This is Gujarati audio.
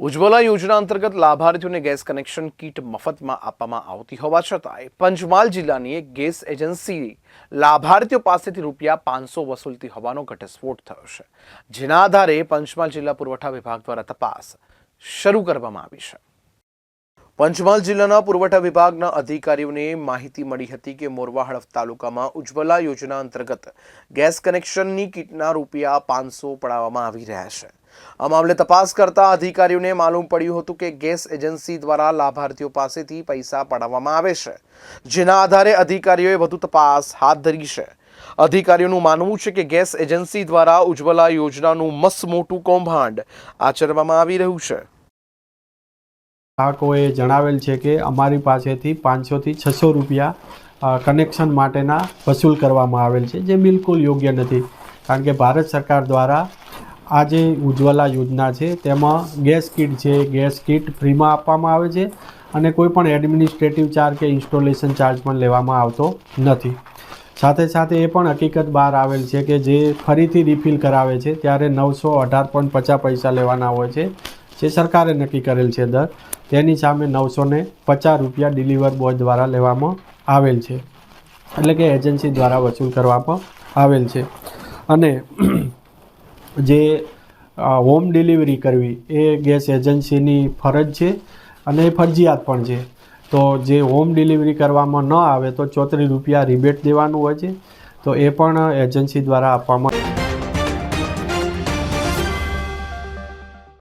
ઉજ્જવલા યોજના અંતર્ગત લાભાર્થીઓને ગેસ કનેક્શન કીટ મફતમાં આપવામાં આવતી હોવા છતાંય પંચમહાલ જિલ્લાની એક ગેસ એજન્સી લાભાર્થીઓ પાસેથી રૂપિયા પાંચસો વસૂલતી હોવાનો ઘટસ્ફોટ થયો છે. જેના આધારે પંચમહાલ જિલ્લા પુરવઠા વિભાગ દ્વારા તપાસ શરૂ કરવામાં આવી છે. પંચમહાલ જિલ્લાના પુરવઠા વિભાગના અધિકારીઓને માહિતી મળી હતી કે મોરવા હડફ તાલુકામાં ઉજ્જવલા યોજના અંતર્ગત ગેસ કનેક્શનની કીટના રૂપિયા પાંચસો પડાવવામાં આવી રહ્યા છે. આ મામલે તપાસ કરતા અધિકારીઓને માલુમ પડ્યું હતું કે ગેસ એજન્સી દ્વારા લાભાર્થીઓ પાસેથી પૈસા પડાવવામાં આવે છે, જેના આધારે અધિકારીઓએ વધુ તપાસ હાથ ધરી છે. અધિકારીઓનું માનવું છે કે ગેસ એજન્સી દ્વારા ઉજ્જવલા યોજનાનું મસ્ત મોટું કૌભાંડ આચરવામાં આવી રહ્યું છે. ગ્રાહકોએ જણાવેલ છે કે અમારી પાસેથી પાંચસોથી છસો રૂપિયા કનેક્શન માટેના વસૂલ કરવામાં આવેલ છે, જે બિલકુલ યોગ્ય નથી. કારણ કે ભારત સરકાર દ્વારા આ જે ઉજ્જવલા યોજના છે, તેમાં ગેસ કીટ છે, ગેસ કીટ ફ્રીમાં આપવામાં આવે છે અને કોઈ પણ એડમિનિસ્ટ્રેટિવ ચાર્જ કે ઇન્સ્ટોલેશન ચાર્જ પણ લેવામાં આવતો નથી. સાથે સાથે એ પણ હકીકત બહાર આવેલ છે કે જે ફરીથી રિફિલ કરાવે છે, ત્યારે નવસો અઢાર પોઈન્ટ પચાસ પૈસા લેવાના હોય છે, જે સરકારે નક્કી કરેલ છે દર. તેની સામે નવસો ને પચાસ રૂપિયા ડિલિવર બોય દ્વારા લેવામાં આવેલ છે. એટલે કે એજન્સી દ્વારા વસૂલ કરવામાં આવેલ છે. અને જે હોમ ડિલિવરી કરવી, એ ગેસ એજન્સીની ફરજ છે અને એ ફરજિયાત પણ છે. તો જે હોમ ડિલિવરી કરવામાં ન આવે તો ચોત્રીસ રૂપિયા રિબેટ દેવાનું હોય છે. તો એ પણ એજન્સી દ્વારા આપવામાં